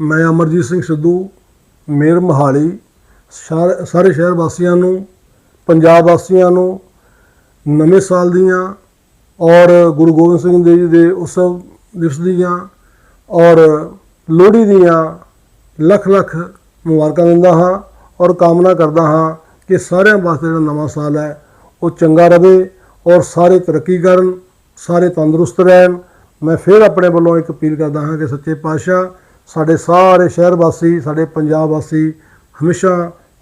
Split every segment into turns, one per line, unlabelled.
ਮੈਂ ਅਮਰਜੀਤ ਸਿੰਘ ਸਿੱਧੂ ਮੇਰ ਮਹਾਲੀ, ਸਾਰੇ ਸਾਰੇ ਸ਼ਹਿਰ ਵਾਸੀਆਂ ਨੂੰ, ਪੰਜਾਬ ਵਾਸੀਆਂ ਨੂੰ, ਨਵੇਂ ਸਾਲ ਦੀਆਂ ਔਰ ਗੁਰੂ ਗੋਬਿੰਦ ਸਿੰਘ ਜੀ ਦੇ ਉਤਸਵ ਦਿਵਸ ਦੀਆਂ ਔਰ ਲੋਹੜੀ ਦੀਆਂ ਲੱਖ ਲੱਖ ਮੁਬਾਰਕਾਂ ਦਿੰਦਾ ਹਾਂ ਔਰ ਕਾਮਨਾ ਕਰਦਾ ਹਾਂ ਕਿ ਸਾਰਿਆਂ ਵਾਸਤੇ ਜਿਹੜਾ ਨਵਾਂ ਸਾਲ ਹੈ, ਉਹ ਚੰਗਾ ਰਹੇ ਔਰ ਸਾਰੇ ਤਰੱਕੀ ਕਰਨ, ਸਾਰੇ ਤੰਦਰੁਸਤ ਰਹਿਣ। ਮੈਂ ਫਿਰ ਆਪਣੇ ਵੱਲੋਂ ਇੱਕ ਅਪੀਲ ਕਰਦਾ ਹਾਂ ਕਿ ਸੱਚੇ ਪਾਤਸ਼ਾਹ ਸਾਡੇ ਸਾਰੇ ਸ਼ਹਿਰ ਵਾਸੀ ਸਾਡੇ ਪੰਜਾਬ ਵਾਸੀ ਹਮੇਸ਼ਾ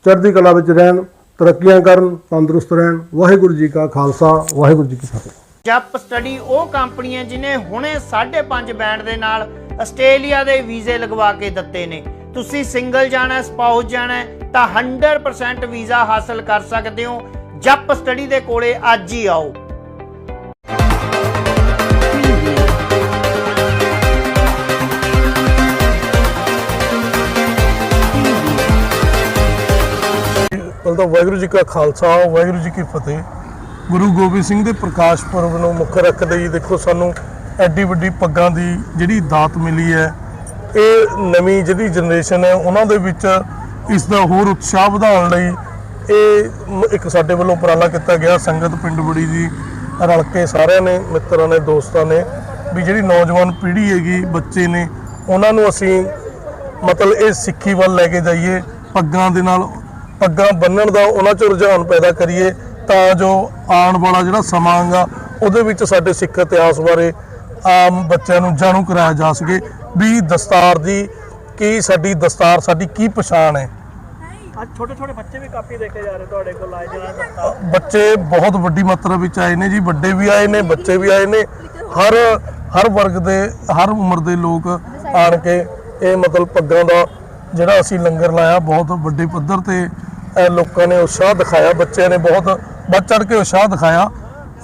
ਚੜ੍ਹਦੀ ਕਲਾ ਵਿੱਚ ਰਹਿਣ ਤਰੱਕੀਆਂ ਕਰਨ ਤੰਦਰੁਸਤ ਰਹਿਣ। ਵਾਹਿਗੁਰੂ ਜੀ ਕਾ ਖਾਲਸਾ ਵਾਹਿਗੁਰੂ ਜੀ ਕੀ ਫਤਿਹ।
ਜੱਪ ਸਟੱਡੀ ਉਹ ਕੰਪਨੀ ਹੈ ਜਿਨੇ ਹੁਣੇ 5.5 ਬੈਂਡ ਦੇ ਨਾਲ ਆਸਟ੍ਰੇਲੀਆ ਦੇ ਵੀਜ਼ੇ ਲਗਵਾ ਕੇ ਦਿੱਤੇ ਨੇ। ਤੁਸੀਂ ਸਿੰਗਲ ਜਾਣਾ ਹੈ, ਸਪਾਊਸ ਜਾਣਾ ਤਾਂ 100% ਵੀਜ਼ਾ ਹਾਸਲ ਕਰ ਸਕਦੇ ਹੋ। ਜੱਪ ਸਟੱਡੀ ਦੇ ਕੋਲੇ ਅੱਜ ਹੀ ਆਓ।
ਪਹਿਲਾਂ ਤਾਂ ਵਾਹਿਗੁਰੂ ਜੀ ਕਾ ਖਾਲਸਾ, ਵਾਹਿਗੁਰੂ ਜੀ ਕੀ ਫਤਿਹ। ਗੁਰੂ ਗੋਬਿੰਦ ਸਿੰਘ ਦੇ ਪ੍ਰਕਾਸ਼ ਪੁਰਬ ਨੂੰ ਮੁੱਖ ਰੱਖਦੇ ਹੀ ਦੇਖੋ ਸਾਨੂੰ ਐਡੀ ਵੱਡੀ ਪੱਗਾਂ ਦੀ ਜਿਹੜੀ ਦਾਤ ਮਿਲੀ ਹੈ, ਇਹ ਨਵੀਂ ਜਿਹੜੀ ਜਨਰੇਸ਼ਨ ਹੈ, ਉਹਨਾਂ ਦੇ ਵਿੱਚ ਇਸ ਦਾ ਹੋਰ ਉਤਸ਼ਾਹ ਵਧਾਉਣ ਲਈ ਇਹ ਇੱਕ ਸਾਡੇ ਵੱਲੋਂ ਉਪਰਾਲਾ ਕੀਤਾ ਗਿਆ। ਸੰਗਤ ਪਿੰਡ ਬੜੀ ਦੀ ਰਲ ਕੇ ਸਾਰਿਆਂ ਨੇ, ਮਿੱਤਰਾਂ ਨੇ, ਦੋਸਤਾਂ ਨੇ ਵੀ ਜਿਹੜੀ ਨੌਜਵਾਨ ਪੀੜ੍ਹੀ ਹੈਗੀ, ਬੱਚੇ ਨੇ, ਉਹਨਾਂ ਨੂੰ ਅਸੀਂ ਮਤਲਬ ਇਹ ਸਿੱਖੀ ਵੱਲ ਲੈ ਕੇ ਜਾਈਏ, ਪੱਗਾਂ ਦੇ ਨਾਲ ਪੱਗਾਂ ਬੰਨਣ ਦਾ ਉਹਨਾਂ 'ਚ ਰੁਝਾਨ ਪੈਦਾ ਕਰੀਏ ਤਾਂ ਜੋ ਆਉਣ ਵਾਲਾ ਜਿਹੜਾ ਸਮਾਂ ਗਾ ਉਹਦੇ ਵਿੱਚ ਸਾਡੇ ਸਿੱਖ ਇਤਿਹਾਸ ਬਾਰੇ ਆਮ ਬੱਚਿਆਂ ਨੂੰ ਜਾਣੂ ਕਰਾਇਆ ਜਾ ਸਕੇ ਵੀ ਦਸਤਾਰ ਦੀ ਕੀ ਸਾਡੀ ਦਸਤਾਰ ਸਾਡੀ ਕੀ ਪਛਾਣ ਹੈ।
ਅੱਜ ਛੋਟੇ ਛੋਟੇ ਬੱਚੇ ਵੀ ਕਾਪੀ ਦੇਖੇ ਜਾ ਰਹੇ ਤੁਹਾਡੇ ਕੋਲ ਆਏ ਜਿਹੜਾ
ਬੱਚੇ ਬਹੁਤ ਵੱਡੀ ਮਾਤਰਾ ਵਿੱਚ ਆਏ ਨੇ ਜੀ ਵੱਡੇ ਵੀ ਆਏ ਨੇ ਬੱਚੇ ਵੀ ਆਏ ਨੇ। ਹਰ ਹਰ ਵਰਗ ਦੇ ਹਰ ਉਮਰ ਦੇ ਲੋਕ ਆਣ ਕੇ ਇਹ ਮਤਲਬ ਪੱਗਾਂ ਦਾ ਜਿਹੜਾ ਅਸੀਂ ਲੰਗਰ ਲਾਇਆ ਬਹੁਤ ਵੱਡੇ ਪੱਧਰ ਤੇ ਲੋਕਾਂ ਨੇ ਉਤਸ਼ਾਹ ਦਿਖਾਇਆ, ਬੱਚਿਆਂ ਨੇ ਬਹੁਤ ਵੱਧ ਚੜ ਕੇ ਉਤਸ਼ਾਹ ਦਿਖਾਇਆ।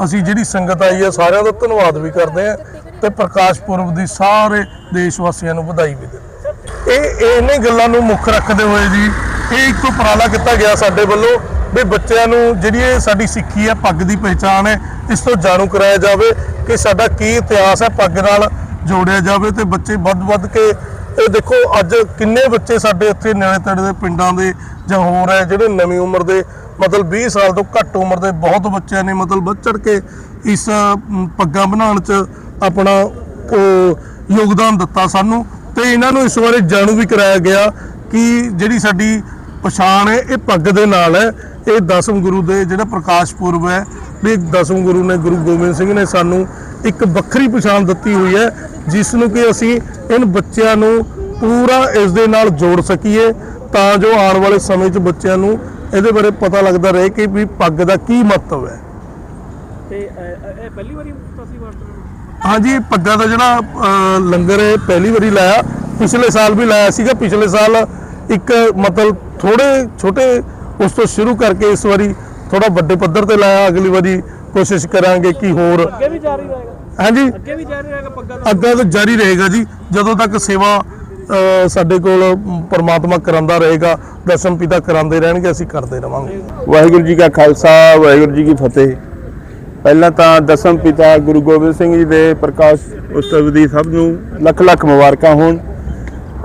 ਅਸੀਂ ਜਿਹੜੀ ਸੰਗਤ ਆਈ ਹੈ, ਸਾਰਿਆਂ ਦਾ ਧੰਨਵਾਦ ਵੀ ਕਰਦੇ ਹਾਂ ਤੇ ਪ੍ਰਕਾਸ਼ ਪੁਰਬ ਦੀ ਸਾਰੇ ਦੇਸ਼ ਵਾਸੀਆਂ ਨੂੰ ਵਧਾਈ ਵੀ ਦਿੰਦੇ ਇਹ ਇਹਨੇ ਗੱਲਾਂ ਨੂੰ ਮੁੱਖ ਰੱਖਦੇ ਹੋਏ ਜੀ, ਇਹ ਇੱਕ ਉਪਰਾਲਾ ਕੀਤਾ ਗਿਆ ਸਾਡੇ ਵੱਲੋਂ ਵੀ ਬੱਚਿਆਂ ਨੂੰ ਜਿਹੜੀ ਇਹ ਸਾਡੀ ਸਿੱਖੀ ਹੈ, ਪੱਗ ਦੀ ਪਹਿਚਾਣ ਹੈ, ਇਸ ਤੋਂ ਜਾਣੂ ਕਰਾਇਆ ਜਾਵੇ ਕਿ ਸਾਡਾ ਕੀ ਇਤਿਹਾਸ ਹੈ, ਪੱਗ ਨਾਲ ਜੋੜਿਆ ਜਾਵੇ ਤੇ ਬੱਚੇ ਵੱਧ ਵੱਧ ਕੇ ਇਹ ਦੇਖੋ, ਅੱਜ ਕਿੰਨੇ ਬੱਚੇ ਸਾਡੇ ਇੱਥੇ ਨੇੜੇ ਤੇੜੇ ਦੇ ਪਿੰਡਾਂ ਦੇ ਜਾਂ ਹੋਰ ਹੈ, ਜਿਹੜੇ ਨਵੀਂ ਉਮਰ ਦੇ, ਮਤਲਬ 20 ਸਾਲ ਤੋਂ ਘੱਟ ਉਮਰ ਦੇ ਬਹੁਤ ਬੱਚਿਆਂ ਨੇ ਮਤਲਬ ਵੱਧ ਚੜ ਕੇ ਇਸ ਪੱਗਾਂ ਬਣਾਉਣ 'ਚ ਆਪਣਾ ਉਹ ਯੋਗਦਾਨ ਦਿੱਤਾ ਸਾਨੂੰ। ਤੇ ਇਹਨਾਂ ਨੂੰ ਇਸ ਬਾਰੇ ਜਾਣੂ ਵੀ ਕਰਾਇਆ ਗਿਆ ਕਿ ਜਿਹੜੀ ਸਾਡੀ ਪਛਾਣ ਹੈ, ਇਹ ਪੱਗ ਦੇ ਨਾਲ ਹੈ। ਇਹ ਦਸਮ ਗੁਰੂ ਦੇ ਜਿਹੜਾ ਪ੍ਰਕਾਸ਼ ਪੁਰਬ ਹੈ, ਵੀ ਦਸਮ ਗੁਰੂ ਨੇ ਗੁਰੂ ਗੋਬਿੰਦ ਸਿੰਘ ਨੇ ਸਾਨੂੰ ਇੱਕ ਵੱਖਰੀ ਪਛਾਣ ਦਿੱਤੀ ਹੋਈ ਹੈ ਜਿਸ ਨੂੰ ਕਿ ਅਸੀਂ ਇਹਨਾਂ ਬੱਚਿਆਂ ਨੂੰ ਪੂਰਾ ਇਸ ਦੇ ਨਾਲ ਜੋੜ ਸਕੀਏ ਤਾਂ ਜੋ ਆਉਣ ਵਾਲੇ ਸਮੇਂ 'ਚ ਬੱਚਿਆਂ ਨੂੰ ਇਹਦੇ ਬਾਰੇ ਪਤਾ ਲੱਗਦਾ ਰਹੇ ਕਿ ਵੀ ਪੱਗ ਦਾ ਕੀ ਮਹੱਤਵ ਹੈ।
ਤੇ ਅ, ਅ, ਇਹ ਪਹਿਲੀ ਵਾਰੀ ਤੁਸੀਂ ਵਰਤ ਰਹੇ ਹੋ?
ਹਾਂਜੀ ਪੱਗਾਂ ਦਾ ਜਿਹੜਾ ਲੰਗਰ ਹੈ ਪਹਿਲੀ ਵਾਰੀ ਲਾਇਆ। ਪਿਛਲੇ ਸਾਲ ਵੀ ਲਾਇਆ ਸੀਗਾ। ਪਿਛਲੇ ਸਾਲ ਇੱਕ ਮਤਲਬ ਥੋੜੇ ਛੋਟੇ ਉਸ ਤੋਂ ਸ਼ੁਰੂ ਕਰਕੇ ਇਸ ਵਾਰੀ ਥੋੜਾ ਵੱਡੇ ਪੱਧਰ ਤੇ ਲਾਇਆ। ਅਗਲੀ ਵਾਰੀ ਕੋਸ਼ਿਸ਼ ਕਰਾਂਗੇ ਕਿ ਹੋਰ
ਅੱਗੇ ਵੀ ਜਾਰੀ ਰਹੇਗਾ।
ਹਾਂਜੀ?
ਅੱਗੇ ਵੀ ਜਾਰੀ ਰਹੇਗਾ ਪੱਗਾਂ ਦਾ?
ਅੱਗਾ ਤਾਂ ਜਾਰੀ ਰਹੇਗਾ ਜੀ। ਜਦੋਂ ਤੱਕ ਸੇਵਾ ਸਾਡੇ ਕੋਲ ਪ੍ਰਮਾਤਮਾ ਕਰਾਂਦਾ ਰਹੇਗਾ ਦਸਮ ਪਿਤਾ ਕਰਾਂਦੇ ਰਹਿਣਗੇ ਅਸੀਂ ਕਰਦੇ ਰਵਾਂਗੇ।
ਵਾਹਿਗੁਰੂ ਜੀ ਕਾ ਖਾਲਸਾ ਵਾਹਿਗੁਰੂ ਜੀ ਕੀ ਫਤਿਹ। ਪਹਿਲਾਂ ਤਾਂ ਦਸਮ ਪਿਤਾ ਗੁਰੂ ਗੋਬਿੰਦ ਸਿੰਘ ਜੀ ਦੇ ਪ੍ਰਕਾਸ਼ ਉਤਸਵ ਦੀ ਸਭ ਨੂੰ ਲੱਖ ਲੱਖ ਮੁਬਾਰਕਾਂ ਹੋਣ।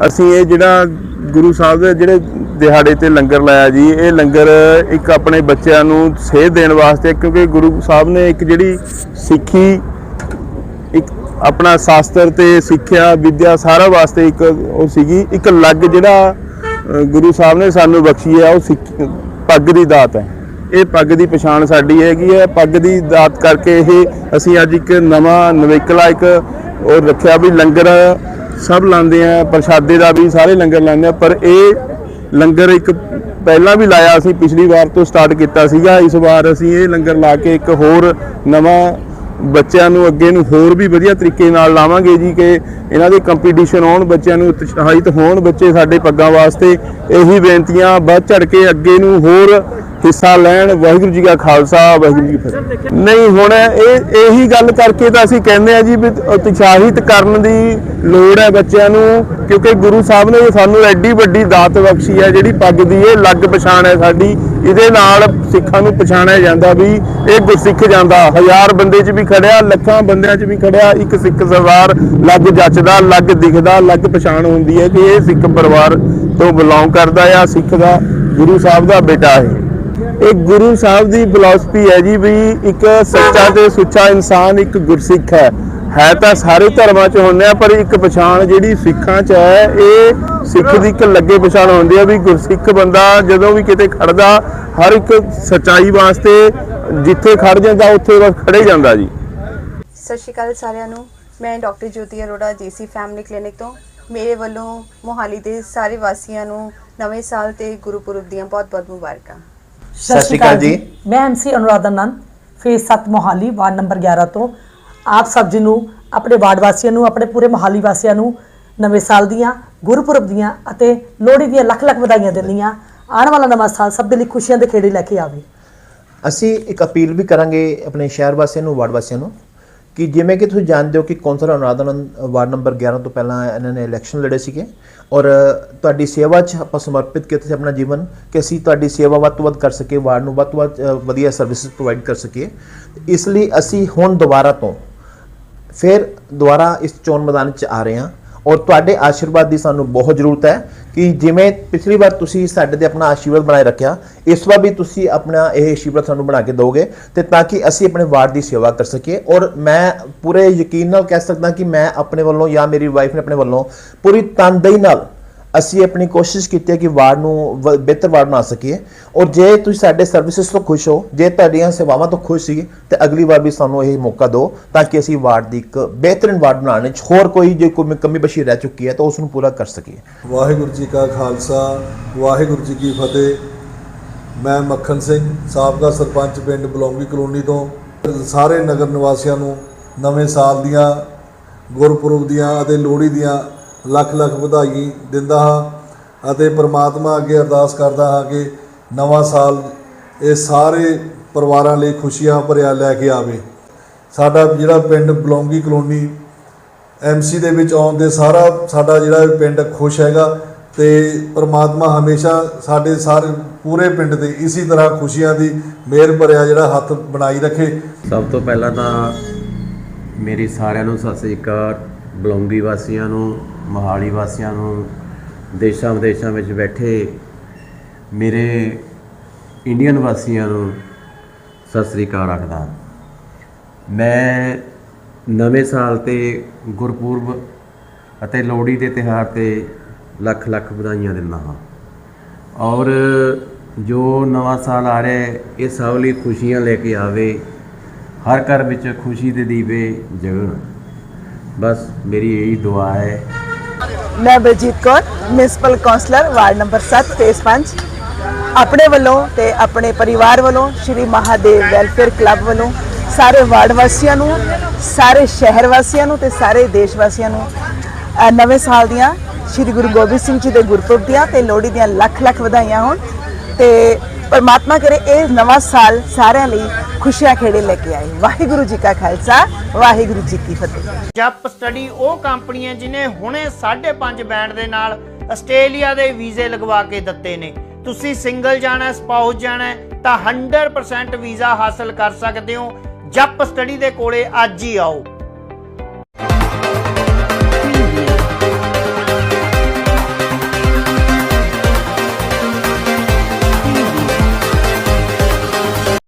ਅਸੀਂ ਇਹ ਜਿਹੜਾ ਗੁਰੂ ਸਾਹਿਬ ਦੇ ਜਿਹੜੇ ਦਿਹਾੜੇ ਤੇ ਲੰਗਰ ਲਾਇਆ ਜੀ, ਇਹ ਲੰਗਰ ਇੱਕ ਆਪਣੇ ਬੱਚਿਆਂ ਨੂੰ ਸੇਧ ਦੇਣ ਵਾਸਤੇ, ਕਿਉਂਕਿ ਗੁਰੂ ਸਾਹਿਬ ਨੇ ਇੱਕ ਜਿਹੜੀ ਸਿੱਖੀ, ਇੱਕ ਆਪਣਾ ਸ਼ਾਸਤਰ ਤੇ ਸਿੱਖਿਆ, ਵਿਦਿਆ ਸਾਰਾ ਵਾਸਤੇ ਇੱਕ ਉਹ ਸੀਗੀ, ਇੱਕ ਅਲੱਗ ਜਿਹੜਾ ਗੁਰੂ ਸਾਹਿਬ ਨੇ ਸਾਨੂੰ ਬਖਸ਼ੀ ਹੈ, ਉਹ ਸਿੱਖ- ਪੱਗ ਦੀ ਦਾਤ ਹੈ। ਇਹ ਪੱਗ ਦੀ ਪਛਾਣ ਸਾਡੀ ਹੈਗੀ ਹੈ, ਪੱਗ ਦੀ ਦਾਤ ਕਰਕੇ ਇਹ ਅਸੀਂ ਅੱਜ ਇੱਕ ਨਵਾਂ ਨਵੇਕਲਾ, ਇੱਕ ਉਹ ਰੱਖਿਆ ਵੀ ਲੰਗਰ ਸਭ ਲਾਉਂਦੇ ਆ, ਪ੍ਰਸ਼ਾਦੇ ਦਾ ਵੀ ਸਾਰੇ ਲੰਗਰ ਲਾਉਂਦੇ ਆ, ਪਰ ਇਹ ਲੰਗਰ ਇੱਕ ਪਹਿਲਾਂ ਵੀ ਲਾਇਆ ਅਸੀਂ, ਪਿਛਲੀ ਵਾਰ ਤੋਂ ਸਟਾਰਟ ਕੀਤਾ ਸੀਗਾ, ਇਸ ਵਾਰ ਅਸੀਂ ਇਹ ਲੰਗਰ ਲਾ ਕੇ ਇੱਕ ਹੋਰ ਨਵਾਂ ਬੱਚਿਆਂ ਨੂੰ, ਅੱਗੇ ਨੂੰ ਹੋਰ ਵੀ ਵਧੀਆ ਤਰੀਕੇ ਨਾਲ ਲਾਵਾਂਗੇ ਜੀ ਕਿ ਇਹਨਾਂ ਦੇ ਕੰਪੀਟੀਸ਼ਨ ਹੋਣ ਬੱਚਿਆਂ ਨੂੰ ਉਤਸ਼ਾਹਿਤ ਹੋਣ ਬੱਚੇ ਸਾਡੇ ਪੱਗਾਂ ਵਾਸਤੇ। ਇਹੀ ਬੇਨਤੀਆਂ, ਵੱਧ ਚੜ ਕੇ ਅੱਗੇ ਨੂੰ ਹੋਰ ਹਿੱਸਾ ਲੈਣ। ਵਾਹਿਗੁਰੂ ਜੀ ਕਾ ਖਾਲਸਾ, ਵਾਹਿਗੁਰੂ ਜੀ ਫਤਿਹ। ਨਹੀਂ, ਹੁਣ ਇਹ, ਇਹੀ ਗੱਲ ਕਰਕੇ ਤਾਂ ਅਸੀਂ ਕਹਿੰਦੇ ਆ ਜੀ ਵੀ ਉਤਸ਼ਾਹਿਤ ਕਰਨ ਦੀ ਲੋੜ ਹੈ ਬੱਚਿਆਂ ਨੂੰ, ਕਿਉਂਕਿ ਗੁਰੂ ਸਾਹਿਬ ਨੇ ਸਾਨੂੰ ਐਡੀ ਵੱਡੀ ਦਾਤ ਬਖਸ਼ੀ ਹੈ, ਜਿਹੜੀ ਪੱਗ ਦੀ ਇਹ ਲੱਗ ਪਛਾਣ ਹੈ ਸਾਡੀ। ਇਹਦੇ ਨਾਲ ਸਿੱਖਾਂ ਨੂੰ ਪਛਾਣਿਆ ਜਾਂਦਾ ਵੀ ਇਹ ਗੁਰਸਿੱਖ ਜਾਂਦਾ। ਹਜ਼ਾਰ ਬੰਦੇ 'ਚ ਵੀ ਖੜਿਆ, ਲੱਖਾਂ ਬੰਦਿਆਂ 'ਚ ਵੀ ਖੜਿਆ, ਇੱਕ ਸਿੱਖ ਸਰਦਾਰ ਲੱਗ ਜੱਚਦਾ, ਲੱਗ ਦਿਖਦਾ, ਲੱਗ ਪਛਾਣ ਹੁੰਦੀ ਹੈ ਕਿ ਇਹ ਸਿੱਖ ਪਰਿਵਾਰ ਤੋਂ ਬਿਲੋਂਗ ਕਰਦਾ ਆ, ਸਿੱਖ ਦਾ ਗੁਰੂ ਸਾਹਿਬ ਦਾ ਬੇਟਾ ਹੈ ਇਹ ਗੁਰੂ ਸਾਹਿਬ ਦੀ ਫਿਲਾਸਫੀ ਹੈ ਜੀ ਵੀ ਇੱਕ ਸੱਚਾ ਤੇ ਸੁੱਚਾ ਇਨਸਾਨ ਇੱਕ ਗੁਰਸਿੱਖ ਹੈ। ਹੈ ਤਾਂ ਸਾਰੇ ਧਰਮਾਂ 'ਚ ਹੁੰਦੇ ਆ, ਪਰ ਇੱਕ ਪਛਾਣ ਜਿਹੜੀ ਸਿੱਖਾਂ 'ਚ ਹੈ, ਇਹ ਸਿੱਖ ਦੀ ਇੱਕ ਲੱਗੇ ਪਛਾਣ ਹੁੰਦੀ ਆ ਵੀ ਗੁਰਸਿੱਖ ਬੰਦਾ ਜਦੋਂ ਵੀ ਕਿਤੇ ਖੜਦਾ, ਹਰ ਇੱਕ ਸਚਾਈ ਵਾਸਤੇ ਜਿੱਥੇ ਖੜ ਜਾਂਦਾ, ਉੱਥੇ ਬਸ ਖੜੇ ਜਾਂਦਾ ਜੀ।
ਸਤਿ ਸ਼੍ਰੀ ਅਕਾਲ ਸਾਰਿਆਂ ਨੂੰ। ਮੈਂ doctor Jyoti Arora, GC family clinic ਤੋਂ। ਮੇਰੇ ਵੱਲੋਂ ਮੋਹਾਲੀ ਦੇ ਸਾਰੇ ਵਾਸੀਆਂ ਨੂੰ ਨਵੇਂ ਸਾਲ ਤੇ ਗੁਰਪੁਰਬ ਦੀਆਂ ਬਹੁਤ-ਬਹੁਤ ਮੁਬਾਰਕਾਂ।
ਸਤਿ ਸ਼੍ਰੀ ਅਕਾਲ ਜੀ। ਮੈਂ MC Anuradha Nand phase 7 Mohali ward number 11 ਤੋਂ। ਆਪ ਸਭ ਜੀ ਨੂੰ ਆਪਣੇ ਵਾਰਡ ਵਾਸੀਆਂ ਨੂੰ ਆਪਣੇ ਪੂਰੇ ਮੋਹਾਲੀ ਵਾਸੀਆਂ ਨੂੰ ਨਵੇਂ ਸਾਲ ਦੀਆਂ ਗੁਰਪੁਰਬ ਦੀਆਂ ਅਤੇ ਲੋਹੜੀ ਦੀਆਂ ਲੱਖ ਲੱਖ ਵਧਾਈਆਂ ਦਿੰਦੀਆਂ। ਆਉਣ ਵਾਲਾ ਨਵਾਂ ਸਾਲ ਸਭ ਦੇ ਲਈ ਖੁਸ਼ੀਆਂ ਦੇ ਖੇੜੇ ਲੈ ਕੇ ਆਵੇ।
ਅਸੀਂ ਇੱਕ ਅਪੀਲ ਵੀ ਕਰਾਂਗੇ ਆਪਣੇ ਸ਼ਹਿਰ ਵਾਸੀਆਂ ਨੂੰ ਵਾਰਡ ਵਾਸੀਆਂ ਨੂੰ ਕਿ ਜਿਵੇਂ ਕਿ ਤੁਸੀਂ ਜਾਣਦੇ ਹੋ ਕਿ ਕੌਂਸਲਰ ਅਨੁਰਾਧਨ ਵਾਰਡ ਨੰਬਰ 11 ਤੋਂ ਪਹਿਲਾਂ ਇਹਨਾਂ ਨੇ ਇਲੈਕਸ਼ਨ ਲੜੇ ਸੀਗੇ। ਔਰ ਤੁਹਾਡੀ ਸੇਵਾ 'ਚ ਆਪਾਂ ਸਮਰਪਿਤ ਕੀਤਾ ਸੀ ਆਪਣਾ ਜੀਵਨ ਕਿ ਅਸੀਂ ਤੁਹਾਡੀ ਸੇਵਾ ਵੱਧ ਤੋਂ ਵੱਧ ਕਰ ਸਕੀਏ, ਵਾਰਡ ਨੂੰ ਵੱਧ ਤੋਂ ਵੱਧ ਵਧੀਆ ਸਰਵਿਸਿਜ਼ ਪ੍ਰੋਵਾਈਡ ਕਰ ਸਕੀਏ। ਇਸ ਲਈ ਅਸੀਂ ਹੁਣ ਦੁਬਾਰਾ ਤੋਂ ਫਿਰ ਦੁਬਾਰਾ ਇਸ ਚੋਣ ਮੈਦਾਨ 'ਚ ਆ ਰਹੇ ਹਾਂ। ਔਰ ਤੁਹਾਡੇ ਆਸ਼ੀਰਵਾਦ ਦੀ ਸਾਨੂੰ ਬਹੁਤ ਜ਼ਰੂਰਤ ਹੈ ਕਿ ਜਿਵੇਂ ਪਿਛਲੀ ਵਾਰ ਤੁਸੀਂ ਸਾਡੇ ਤੇ ਆਪਣਾ ਆਸ਼ੀਰਵਾਦ ਬਣਾਏ ਰੱਖਿਆ, ਇਸ ਵਾਰ ਵੀ ਤੁਸੀਂ ਆਪਣਾ ਇਹ ਆਸ਼ੀਰਵਾਦ ਸਾਨੂੰ ਬਣਾ ਕੇ ਦਿਓਗੇ ਤੇ ਤਾਂ ਕਿ ਅਸੀਂ ਆਪਣੇ ਵਾਰਡ ਦੀ ਸੇਵਾ ਕਰ ਸਕੀਏ। ਔਰ ਮੈਂ ਪੂਰੇ ਯਕੀਨ ਨਾਲ ਕਹਿ ਸਕਦਾ ਕਿ ਮੈਂ ਆਪਣੇ ਵੱਲੋਂ ਜਾਂ ਮੇਰੀ ਵਾਈਫ ਨੇ ਆਪਣੇ ਵੱਲੋਂ ਪੂਰੀ ਤਨਦੇਹੀ ਨਾਲ ਅਸੀਂ ਆਪਣੀ ਕੋਸ਼ਿਸ਼ ਕੀਤੀ ਹੈ ਕਿ ਵਾਰਡ ਨੂੰ ਵ- ਬਿਹਤਰ ਵਾਰਡ ਬਣਾ ਸਕੀਏ। ਔਰ ਜੇ ਤੁਸੀਂ ਸਾਡੇ ਸਰਵਿਸਿਜ਼ ਤੋਂ ਖੁਸ਼ ਹੋ, ਜੇ ਤੁਹਾਡੀਆਂ ਸੇਵਾਵਾਂ ਤੋਂ ਖੁਸ਼ ਸੀ ਤੇ ਅਗਲੀ ਵਾਰ ਵੀ ਸਾਨੂੰ ਇਹ ਮੌਕਾ ਦਿਓ ਤਾਂ ਕਿ ਅਸੀਂ ਵਾਰਡ ਦੀ ਇੱਕ ਬਿਹਤਰੀਨ ਵਾਰਡ ਬਣਾਉਣ ਵਿੱਚ ਹੋਰ ਕੋਈ ਜੇ ਕੋਈ ਕਮੀ ਬਸ਼ੀ ਰਹਿ ਚੁੱਕੀ ਹੈ, ਤਾਂ ਉਸ ਨੂੰ ਪੂਰਾ ਕਰ ਸਕੀਏ।
ਵਾਹਿਗੁਰੂ ਜੀ ਕਾ ਖਾਲਸਾ, ਵਾਹਿਗੁਰੂ ਜੀ ਕੀ ਫਤਿਹ। ਮੈਂ ਮੱਖਣ ਸਿੰਘ, ਸਾਬਕਾ ਸਰਪੰਚ ਪਿੰਡ ਬਲੌਂਗੀ ਕਲੋਨੀ ਤੋਂ। ਸਾਰੇ ਨਗਰ ਨਿਵਾਸੀਆਂ ਨੂੰ ਨਵੇਂ ਸਾਲ ਦੀਆਂ, ਗੁਰਪੁਰਬ ਦੀਆਂ ਅਤੇ ਲੋਹੜੀ ਦੀਆਂ ਲੱਖ ਲੱਖ ਵਧਾਈ ਦਿੰਦਾ ਹਾਂ ਅਤੇ ਪ੍ਰਮਾਤਮਾ ਅੱਗੇ ਅਰਦਾਸ ਕਰਦਾ ਹਾਂ ਕਿ ਨਵਾਂ ਸਾਲ ਇਹ ਸਾਰੇ ਪਰਿਵਾਰਾਂ ਲਈ ਖੁਸ਼ੀਆਂ ਭਰਿਆ ਲੈ ਕੇ ਆਵੇ। ਸਾਡਾ ਜਿਹੜਾ ਪਿੰਡ ਬਲੌਂਗੀ ਕਲੋਨੀ ਐਮਸੀ ਦੇ ਵਿੱਚ ਆਉਣ ਦੇ ਸਾਰਾ ਸਾਡਾ ਜਿਹੜਾ ਪਿੰਡ ਖੁਸ਼ ਹੈਗਾ ਤੇ ਪ੍ਰਮਾਤਮਾ ਹਮੇਸ਼ਾ ਸਾਡੇ ਸਾਰੇ ਪੂਰੇ ਪਿੰਡ ਤੇ ਇਸੇ ਤਰ੍ਹਾਂ ਖੁਸ਼ੀਆਂ ਦੀ ਮਿਹਰ ਭਰਿਆ ਜਿਹੜਾ ਹੱਥ ਬਣਾਈ ਰੱਖੇ।
ਸਭ ਤੋਂ ਪਹਿਲਾਂ ਤਾਂ ਮੇਰੀ ਸਾਰਿਆਂ ਨੂੰ ਸਤਿ ਸ੍ਰੀ ਅਕਾਲ, ਬਲੌਂਗੀ ਵਾਸੀਆਂ ਨੂੰ ਮੋਹਾਲੀ ਵਾਸੀਆਂ ਨੂੰ ਦੇਸ਼ਾਂ ਵਿਦੇਸ਼ਾਂ ਵਿੱਚ ਬੈਠੇ ਮੇਰੇ ਇੰਡੀਅਨ ਵਾਸੀਆਂ ਨੂੰ ਸਤਿ ਸ੍ਰੀ ਅਕਾਲ ਆਖਦਾ ਮੈਂ ਨਵੇਂ ਸਾਲ ਤੇ ਗੁਰਪੁਰਬ ਅਤੇ ਲੋਹੜੀ ਦੇ ਤਿਉਹਾਰ ਤੇ ਲੱਖ ਲੱਖ ਵਧਾਈਆਂ ਦਿੰਦਾ ਹਾਂ। ਔਰ ਜੋ ਨਵਾਂ ਸਾਲ ਆ ਰਿਹਾ ਹੈ, ਇਹ ਸਭ ਲਈ ਖੁਸ਼ੀਆਂ ਲੈ ਕੇ ਆਵੇ, ਹਰ ਘਰ ਵਿੱਚ ਖੁਸ਼ੀ ਦੇ ਦੀਵੇ ਜਗਣ। ਬਸ ਮੇਰੀ ਇਹੀ ਦੁਆ ਹੈ
ਮੈਂ Baljeet Kaur municipal councillor ward number 7 phase 5 ਆਪਣੇ ਵੱਲੋਂ ਤੇ ਆਪਣੇ ਪਰਿਵਾਰ ਵੱਲੋਂ, ਸ਼੍ਰੀ ਮਹਾਦੇਵ ਵੈਲਫੇਅਰ ਕਲੱਬ ਵੱਲੋਂ, ਸਾਰੇ ਵਾਰਡ ਵਾਸੀਆਂ ਨੂੰ, ਸਾਰੇ ਸ਼ਹਿਰ ਵਾਸੀਆਂ ਨੂੰ ਤੇ ਸਾਰੇ ਦੇਸ਼ ਵਾਸੀਆਂ ਨੂੰ ਨਵੇਂ ਸਾਲ ਦੀਆਂ ਸ਼੍ਰੀ ਗੁਰੂ ਗੋਬਿੰਦ ਸਿੰਘ ਜੀ ਦੇ ਗੁਰਪੁਰਬ ਦੀਆਂ ਤੇ ਲੋਹੜੀ ਦੀਆਂ ਲੱਖ ਲੱਖ ਵਧਾਈਆਂ ਹੋਣ। ਤੇ ਪਰਮਾਤਮਾ ਕਰੇ ਇਹ ਨਵਾਂ ਸਾਲ ਸਾਰਿਆਂ ਲਈ ਖੁਸ਼ੀਆਂ ਖੇੜੇ ਲੈ ਕੇ ਆਏ ਵਾਹਿਗੁਰੂ ਜੀ ਕਾ ਖਾਲਸਾ, ਵਾਹਿਗੁਰੂ ਜੀ ਕੀ ਫਤਿਹ।
ਜਪ ਸਟੱਡੀ ਉਹ ਕੰਪਨੀ ਹੈ ਜਿਨੇ ਹੁਣੇ 5.5 ਬੈਂਡ ਦੇ ਨਾਲ ਆਸਟ੍ਰੇਲੀਆ ਦੇ ਵੀਜ਼ੇ ਲਗਵਾ ਕੇ ਦਿੱਤੇ ਨੇ। ਤੁਸੀਂ ਸਿੰਗਲ ਜਾਣਾ, ਸਪਾਊਸ ਜਾਣਾ, ਤਾਂ 100% ਵੀਜ਼ਾ ਹਾਸਲ ਕਰ ਸਕਦੇ ਹੋ। ਜਪ ਸਟੱਡੀ ਦੇ ਕੋਲੇ ਅੱਜ ਹੀ ਆਓ।